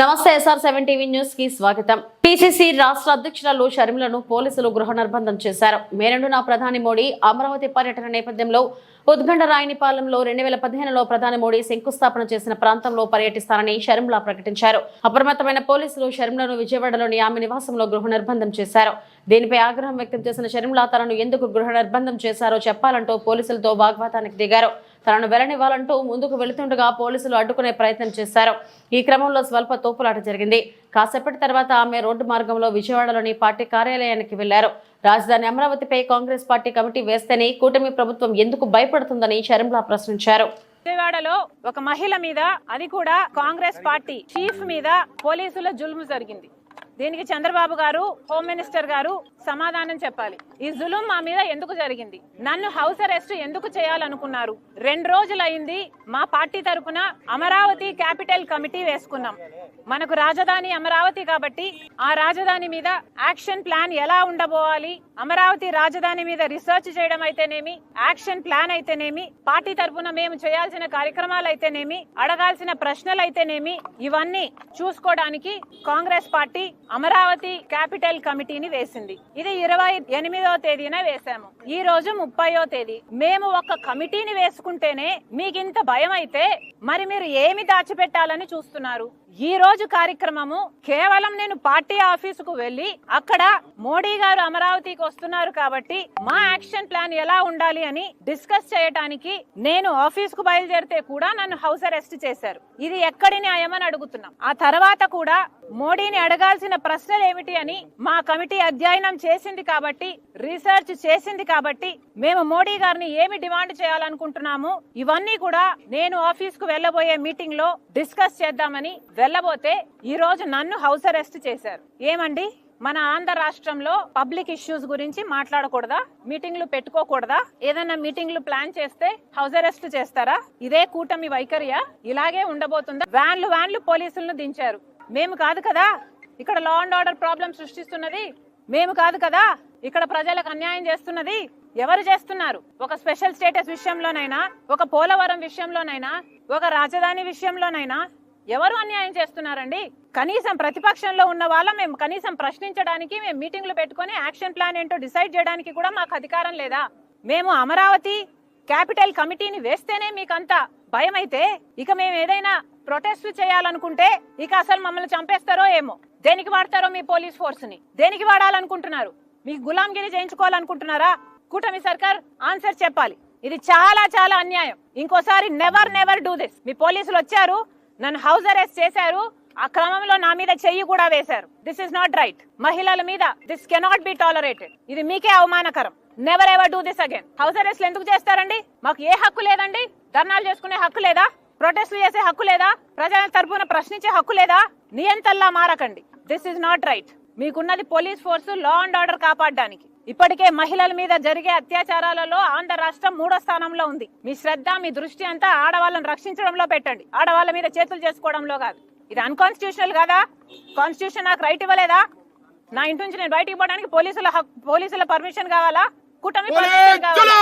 నమస్తే SR seven TV న్యూస్కి స్వాగతం. పిసిసి రాష్ట్ర అధ్యక్షురాలు షర్మిలను పోలీసులు గృహ నిర్బంధం చేశారు. మే రెండున ప్రధాని మోడీ అమరావతి పర్యటన నేపథ్యంలో ఉద్గండ రాయనిపాలెంలో రెండు వేల పదిహేనులో ప్రధాని మోడీ శంకుస్థాపన చేసిన ప్రాంతంలో పర్యటిస్తారని షర్మిల ప్రకటించారు. అప్రమత్తమైన పోలీసులు షర్మిలను విజయవాడలోని ఆమె నివాసంలో గృహ నిర్బంధం చేశారు. దీనిపై ఆగ్రహం వ్యక్తం చేసిన షర్మిలా తనను ఎందుకు గృహ నిర్బంధం చేశారో చెప్పాలంటూ పోలీసులతో వాగ్వాదానికి దిగారు. తనను వెళ్ళనివ్వాలంటూ ముందుకు వెళుతుండగా పోలీసులు అడ్డుకునే ప్రయత్నం చేశారు. ఈ క్రమంలో స్వల్ప తోపులాట జరిగింది. కాసేపటి తర్వాత ఆమె రోడ్డు మార్గంలో విజయవాడలోని పార్టీ కార్యాలయానికి వెళ్ళారు. రాజధాని అమరావతిపై కాంగ్రెస్ పార్టీ కమిటీ వేస్తేనే కూటమి ప్రభుత్వం ఎందుకు భయపడుతుందని షర్మిలా ప్రశ్నించారు. విజయవాడలో ఒక మహిళ మీద అది కూడా కాంగ్రెస్ పార్టీ చీఫ్ మీద పోలీసుల జుల్ము జరిగింది. దీనికి చంద్రబాబు గారు హోమ్ మినిస్టర్ గారు సమాధానం చెప్పాలి. ఈ జులుం మా మీద ఎందుకు జరిగింది? నన్ను హౌస్ అరెస్ట్ ఎందుకు చేయాలనుకున్నారు? రెండు రోజులైంది మా పార్టీ తరపున అమరావతి క్యాపిటల్ కమిటీ వేసుకున్నాం. మనకు రాజధాని అమరావతి కాబట్టి ఆ రాజధాని మీద యాక్షన్ ప్లాన్ ఎలా ఉండబోవాలి? అమరావతి రాజధాని మీద రీసెర్చ్ చేయడం అయితేనేమి యాక్షన్ ప్లాన్ అయితేనేమి పార్టీ తరపున మేము చేయాల్సిన కార్యక్రమాలు అయితేనేమి అడగాల్సిన ప్రశ్నలు అయితేనేమి ఇవన్నీ చూసుకోవడానికి కాంగ్రెస్ పార్టీ అమరావతి క్యాపిటల్ కమిటీని వేసింది. ఇది ఇరవై ఎనిమిదో తేదీన వేశాము. ఈ రోజు ముప్పయో తేదీ. మేము ఒక కమిటీని వేసుకుంటేనే మీకు ఇంత భయం అయితే మరి మీరు ఏమి దాచిపెట్టాలని చూస్తున్నారు? ఈ రోజు కార్యక్రమము కేవలం నేను పార్టీ ఆఫీసుకు వెళ్ళి అక్కడ మోడీ గారు అమరావతికి వస్తున్నారు కాబట్టి మా యాక్షన్ ప్లాన్ ఎలా ఉండాలి అని డిస్కస్ చేయటానికి నేను ఆఫీస్కు బయలుదేరితే కూడా నన్ను హౌస్ అరెస్ట్ చేశారు. ఇది ఎక్కడి న్యాయమని అడుగుతున్నాం. ఆ తర్వాత కూడా మోడీని అడగాల్సిన ప్రశ్నలు ఏమిటి అని మా కమిటీ అధ్యయనం చేసింది కాబట్టి రీసెర్చ్ చేసింది కాబట్టి మేము మోడీ గారిని ఏమి డిమాండ్ చేయాలనుకుంటున్నాము ఇవన్నీ కూడా నేను ఆఫీస్కు వెళ్ళబోయే మీటింగ్లో డిస్కస్ చేద్దామని వెళ్ళబోతే ఈ రోజు నన్ను హౌస్ అరెస్ట్ చేశారు. ఏమండి? మన ఆంధ్ర రాష్ట్రంలో పబ్లిక్ ఇష్యూస్ గురించి మాట్లాడకూడదా? మీటింగ్లు పెట్టుకోకూడదా? ఏదైనా మీటింగ్లు ప్లాన్ చేస్తే హౌస్ అరెస్ట్ చేస్తారా? ఇదే కూటమి వైఖరియా? ఇలాగే ఉండబోతుందా? వ్యాన్లు వ్యాన్లు పోలీసులను దించారు. మేము కాదు కదా? ఇక్కడ లా అండ్ ఆర్డర్ ప్రాబ్లం సృష్టిస్తున్నది. మేము కాదు కదా? ఇక్కడ ప్రజలకు అన్యాయం చేస్తున్నది ఎవరు చేస్తున్నారు? ఒక స్పెషల్ స్టేటస్ విషయంలోనైనా ఒక పోలవరం విషయంలోనైనా ఒక రాజధాని విషయంలోనైనా ఎవరు అన్యాయం చేస్తున్నారండి? కనీసం ప్రతిపక్షంలో ఉన్న వాళ్ళ మేము కనీసం ప్రశ్నించడానికి మేము మీటింగ్లు పెట్టుకొని యాక్షన్ ప్లాన్ ఏంటో డిసైడ్ చేయడానికి కూడా మాకు అధికారం లేదా? మేము అమరావతి క్యాపిటల్ కమిటీని వేస్తేనే మీకు అంత భయం అయితే ఇక మేము ఏదైనా ప్రొటెస్ట్ చేయాలనుకుంటే ఇక అసలు మమ్మల్ని చంపేస్తారో ఏమో? దేనికి వాడతారో మీ పోలీస్ ఫోర్స్ని దేనికి వాడాలనుకుంటున్నారు? మీకు గులాంగిరి చేయించుకోవాలనుకుంటున్నారా కూటమి సర్కార్ ఆన్సర్ చెప్పాలి. ఇది చాలా చాలా అన్యాయం. ఇంకోసారి నెవర్ నెవర్ డూ దిస్ మీ పోలీసులు వచ్చారు నన్ను హౌస్ అరెస్ట్ చేశారు ఆ క్రమంలో నా మీద చెయ్యి కూడా వేశారు. దిస్ ఇస్ నాట్ రైట్ మహిళల మీద దిస్ కెనాట్ బి టాలరేటెడ్ ఇది మీకే అవమానకరం. Never ever do this again house అరెస్ట్లు ఎందుకు చేస్తారండి? మాకు ఏ హక్కు లేదండి? ధర్నాలు చేసుకునే హక్కు లేదా? ప్రొటెస్ట్లు చేసే హక్కు లేదా? ప్రజల తరపున ప్రశ్నించే హక్కు లేదా? నియంతల్లా మారకండి. This is not right మీకున్నది police force law and order కాపాడడానికి. ఇప్పటికే మహిళల మీద జరిగే అత్యాచారాలలో ఆంధ్ర రాష్ట్రం మూడో స్థానంలో ఉంది. మీ శ్రద్ధ మీ దృష్టి అంతా ఆడవాళ్ళని రక్షించడంలో పెట్టండి. ఆడవాళ్ళ మీద చేతులు చేసుకోవడంలో కాదు. ఇది అన్కాన్స్టిట్యూషనల్ కాదా? కాన్స్టిట్యూషన్ నాకు రైట్ ఇవ్వలేదా? నా ఇంటి నుంచి నేను బయటికి పోవడానికి పోలీసుల పోలీసుల పర్మిషన్ కావాలా? కూటమి పర్మిషన్ కావాలా?